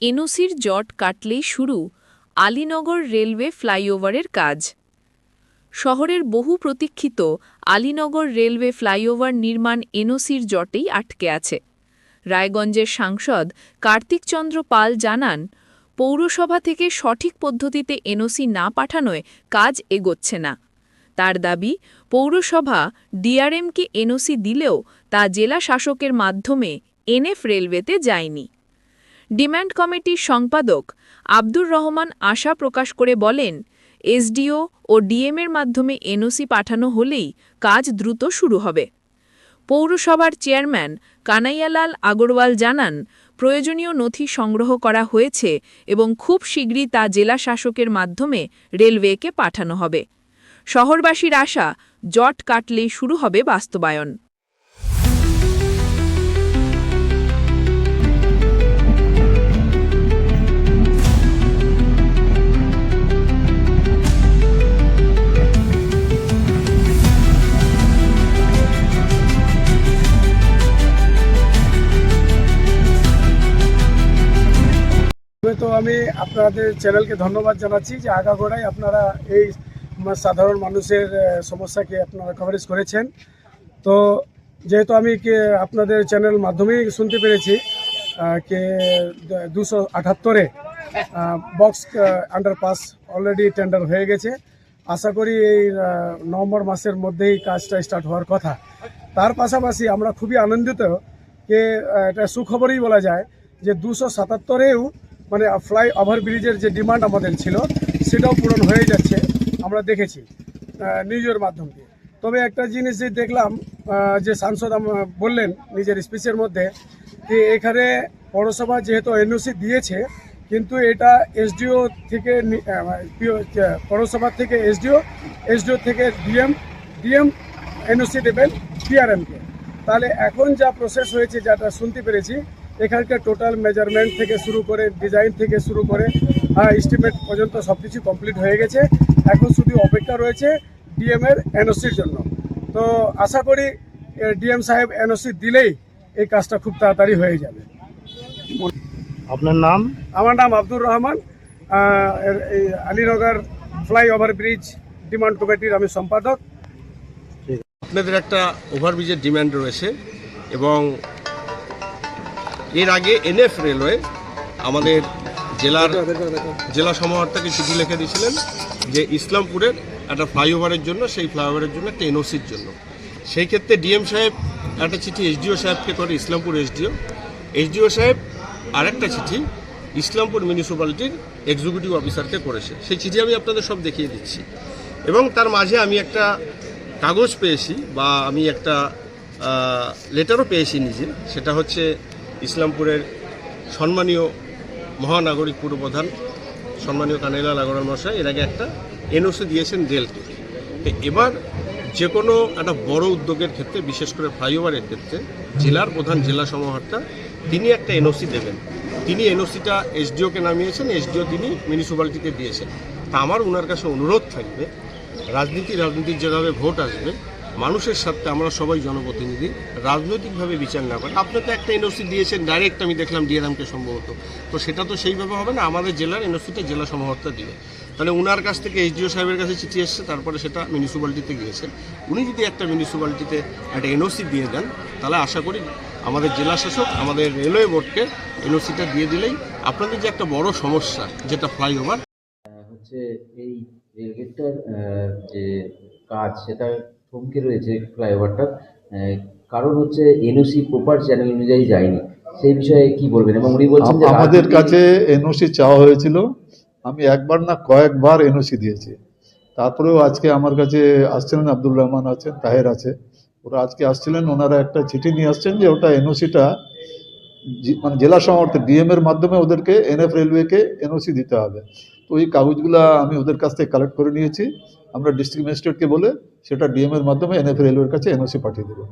এনওসির জট কাটলেই শুরু আলীনগর রেলওয়ে ফ্লাইওভারের কাজ। শহরের বহু প্রতীক্ষিত আলীনগর রেলওয়ে ফ্লাইওভার নির্মাণ এনওসির জটেই আটকে আছে। রায়গঞ্জের সাংসদ কার্তিকচন্দ্র পাল জানান, পৌরসভা থেকে সঠিক পদ্ধতিতে এনওসি না পাঠানোয় কাজ এগোচ্ছে না। তার দাবি, পৌরসভা ডিআরএমকে এনওসি দিলেও তা জেলা শাসকের মাধ্যমে এনএফ রেলওয়েতে যায়নি। ডিম্যান্ড কমিটির সম্পাদক আব্দুর রহমান আশা প্রকাশ করে বলেন, এসডিও ও ডিএমের মাধ্যমে এনওসি পাঠানো হলেই কাজ দ্রুত শুরু হবে। পৌরসভার চেয়ারম্যান কানাইয়ালাল আগরওয়াল জানান, প্রয়োজনীয় নথি সংগ্রহ করা হয়েছে এবং খুব শীঘ্রই তা জেলা শাসকের মাধ্যমে রেলওয়েকে পাঠানো হবে। শহরবাসীর আশা, জট কাটলেই শুরু হবে বাস্তবায়ন। তো আমি আপনাদের চ্যানেলকে ধন্যবাদ জানাচ্ছি যে আগাগোড়াই আপনারা এই সাধারণ মানুষের সমস্যাকে আপনারা কভারেজ করেছেন। তো যেহেতু আমি আপনাদের চ্যানেল মাধ্যমেই শুনতে পেরেছি কে দুশো আঠাত্তরে বক্স আন্ডারপাস অলরেডি টেন্ডার হয়ে গেছে। আশা করি এই নভেম্বর মাসের মধ্যেই কাজটা স্টার্ট হওয়ার কথা। তার পাশাপাশি আমরা খুবই আনন্দিত আহ, এটা সুখবরই বলা যায় যে দুশো সাতাত্তরেও মানে ফ্লাই ওভার ব্রিজের যে ডিমান্ড আমাদের ছিল, সেটাও পূরণ হয়ে যাচ্ছে, আমরা দেখেছি নিউজের মাধ্যম দিয়ে। তবে একটা জিনিস যে দেখলাম যে সাংসদ বললেন নিজের স্পিচের মধ্যে, যে এখানে পৌরসভা যেহেতু এনওসি দিয়েছে, কিন্তু এটা এসডিও থেকে পৌরসভা থেকে এসডিও এসডিও থেকে ডিএম ডিএম এনওসি দেবেন পিআরএমকে তাহলে এখন যা প্রসেস হয়েছে যেটা শুনতে পেরেছি এখানকার টোটাল মেজারমেন্ট থেকে শুরু করে ডিজাইন থেকে শুরু করে এস্টিমেট পর্যন্ত সব কিছু কমপ্লিট হয়ে গেছে। এখন শুধু অপেক্ষা রয়েছে ডিএম এর এনওসির জন্য। তো আশা করি ডিএম সাহেব এনওসি দিলেই এই কাজটা খুব তাড়াতাড়ি হয়ে যাবে। আপনার নাম? আমার নাম Abdur Rahman. Alinagar flyover bridge demand কমিটির আমি সম্পাদক। আপনাদের একটা ওভারব্রিজের ডিমান্ড রয়েছে এবং এর আগে এনএফ রেলওয়ে আমাদের জেলার জেলা সমাহর্তাকে চিঠি লিখে দিয়েছিলেন যে ইসলামপুরের একটা ফ্লাইওভারের জন্য সেই ফ্লাইওভারের জন্য একটা এনওসির জন্য। সেই ক্ষেত্রে ডিএম সাহেব একটা চিঠি এসডিও সাহেবকে করে ইসলামপুর এসডিও। এসডিও সাহেব আরেকটা চিঠি ইসলামপুর মিউনিসিপ্যালিটির এক্সিকিউটিভ অফিসারকে করেছে। সেই চিঠি আমি আপনাদের সব দেখিয়ে দিচ্ছি। এবং তার মাঝে আমি একটা কাগজ পেয়েছি বা আমি একটা লেটারও পেয়েছি নিজে। সেটা হচ্ছে ইসলামপুরের সম্মানীয় মহানাগরিক পুরপ্রধান সম্মানীয় কানাইলাল আগরওয়াল মশাই, এর আগে একটা এনওসি দিয়েছেন রেলকে তো এবার যে কোনো একটা বড় উদ্যোগের ক্ষেত্রে, বিশেষ করে ফ্লাইওভারের ক্ষেত্রে, জেলার প্রধান জেলা সমাহর্তা তিনি একটা এনওসি দেবেন। তিনি এনওসিটা এসডিওকে নামিয়েছেন, এসডিও তিনি মিউনিসিপ্যালিটিতে দিয়েছেন। তা আমার ওনার কাছে অনুরোধ থাকবে, রাজনীতি, রাজনীতির যেভাবে ভোট আসবে মানুষের সাথে আমরা সবাই জনপ্রতিনিধি, রাজনৈতিকভাবে বিচার না করে। আপনি তো একটা এনওসি দিয়েছেন ডাইরেক্ট আমি দেখলাম ডিএরামকে সম্ভবত। তো সেটা তো সেইভাবে হবে না, আমাদের জেলার এনওসিটা জেলা সমাহর্তা দিবে। তাহলে ওনার কাছ থেকে এইচডিও সাহেবের কাছে চিঠি এসছে, তারপরে সেটা মিউনিসিপ্যালিটিতে গিয়েছে উনি যদি একটা মিউনিসিপ্যালিটিতে একটা এনওসি দিয়ে দেন, তাহলে আশা করি আমাদের জেলা শাসক, আমাদের রেলওয়ে বোর্ডকে এনওসিটা দিয়ে দিলেই আপনাদের যে একটা বড় সমস্যা, যেটা ফ্লাইওভার হচ্ছে এই রেলগেটটার যে কাজ সেটা থমকে রয়েছে ফ্লাইওভারটা। কারণ হচ্ছে এনওসি প্রপার চ্যানেল অনুযায়ী যায়নি। সেই বিষয়ে কি বলবেন? এবং উনি বলছেন যে আমাদের কাছে এনওসি চাওয়া হয়েছিল। আমি একবার না কয়েকবার এনওসি দিয়েছি। তারপরেও আজকে আমার কাছে আসছিলেন আব্দুল রহমান আছেন তাহের আছে। ওরা আজকে আসছিলেন ওনারা একটা চিঠি নিয়ে আসছেন যে ওটা এনওসিটা মানে জেলা সমর্থক ডিএম এর মাধ্যমে ওদেরকে এনএফ রেলওয়েকে এনওসি দিতে হবে। তো এই কাগজগুলো আমি ওদের কাছ থেকে কালেক্ট করে নিয়েছি। আমরা ডিস্ট্রিক্ট ম্যাজিস্ট্রেটকে বলে সেটা ডিএম এর মাধ্যমে এনএফ রেলওয়ের কাছে এনওসি পাঠিয়ে দেবো।